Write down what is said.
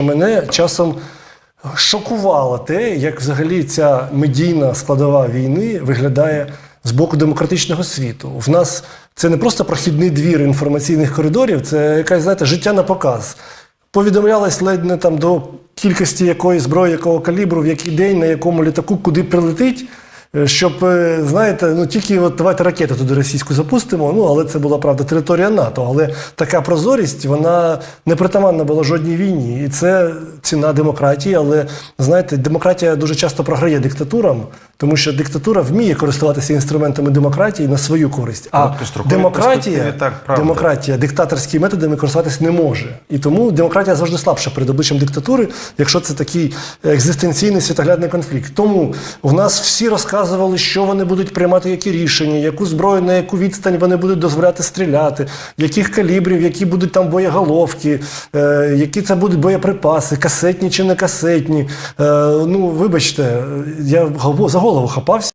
Мене часом шокувало те, як взагалі ця медійна складова війни виглядає з боку демократичного світу. В нас це не просто прохідний двір інформаційних коридорів, це якась, знаєте, життя на показ. Повідомлялось ледь не там до кількості якої зброї, якого калібру, в який день, на якому літаку, куди прилетить. Е, Щоб, е, знаєте, ну тільки от давайте ракету туди російську запустимо. Ну, але це була правда територія НАТО. Але така прозорість, вона не притаманна була жодній війні. І це ціна демократії. Але знаєте, демократія дуже часто програє диктатурам, тому що диктатура вміє користуватися інструментами демократії на свою користь. А демократія, так, демократія диктаторськими методами користуватися не може. І тому демократія завжди слабша перед обличчям диктатури, якщо це такий екзистенційний світоглядний конфлікт. Тому в нас всі розказували, що вони будуть приймати, які рішення, яку зброю, на яку відстань вони будуть дозволяти стріляти, яких калібрів, які будуть там боєголовки, е, які це будуть боєприпаси, касетні чи не касетні. Е, ну, вибачте, я за голову хапався.